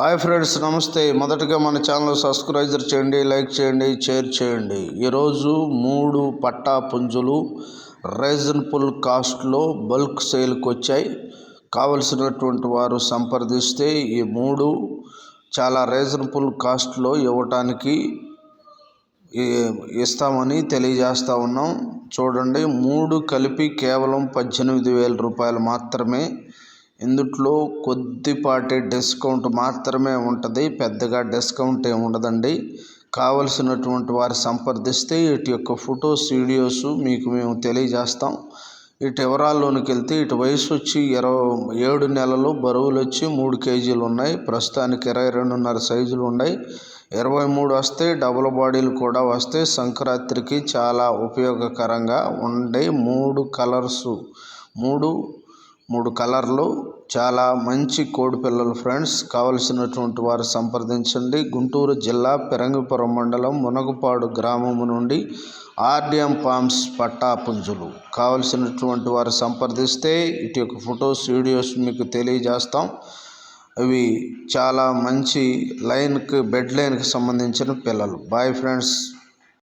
Hi friends నమస్తే. మొదటగా మన ఛానల్ సబ్స్క్రైబర్ చేయండి లైక్ చేయండి షేర్ చేయండి. ఈరోజు మూడు పట్టా పుంజులు రీజనబుల్ కాస్ట్లో బల్క్ సేల్కి వచ్చాయి. కావలసినటువంటి వారు సంప్రదిస్తే ఈ మూడు చాలా రీజనబుల్ కాస్ట్లో ఇవ్వటానికి ఇస్తామని తెలియజేస్తా ఉన్నాం. చూడండి మూడు కలిపి కేవలం పద్దెనిమిది వేల రూపాయలు మాత్రమే ఇందుట్లో కొద్దిపాటి డిస్కౌంట్ మాత్రమే ఉంటుంది. పెద్దగా డిస్కౌంట్ ఏమి ఉండదండి. కావలసినటువంటి వారు సంప్రదిస్తే వీటి యొక్క ఫొటోస్ వీడియోస్ మీకు మేము తెలియజేస్తాం. ఇటు వివరాల్లోనికి వెళ్తే ఇటు వయసు వచ్చి ఇరవై ఏడు నెలలు బరువులు వచ్చి మూడు కేజీలు ఉన్నాయి. ప్రస్తుతానికి ఇరవై రెండున్నర సైజులు ఉన్నాయి. ఇరవై మూడు వస్తే డబుల్ బాడీలు కూడా వస్తే సంక్రాంతికి చాలా ఉపయోగకరంగా ఉండే మూడు కలర్స్ మూడు మూడు కలర్లు. చాలా మంచి కోడి పిల్లలు ఫ్రెండ్స్. కావలసినటువంటి వారు సంప్రదించండి. గుంటూరు జిల్లా పెరంగిపురం మండలం మునగపాడు గ్రామము నుండి ఆర్డిఎం పామ్స్ పట్టా పుంజులు. కావలసినటువంటి వారు సంప్రదిస్తే ఇటు యొక్క ఫొటోస్ వీడియోస్ మీకు తెలియజేస్తాం. అవి చాలా మంచి లైన్కి బెడ్ లైన్కి సంబంధించిన పిల్లలు. Boy friends.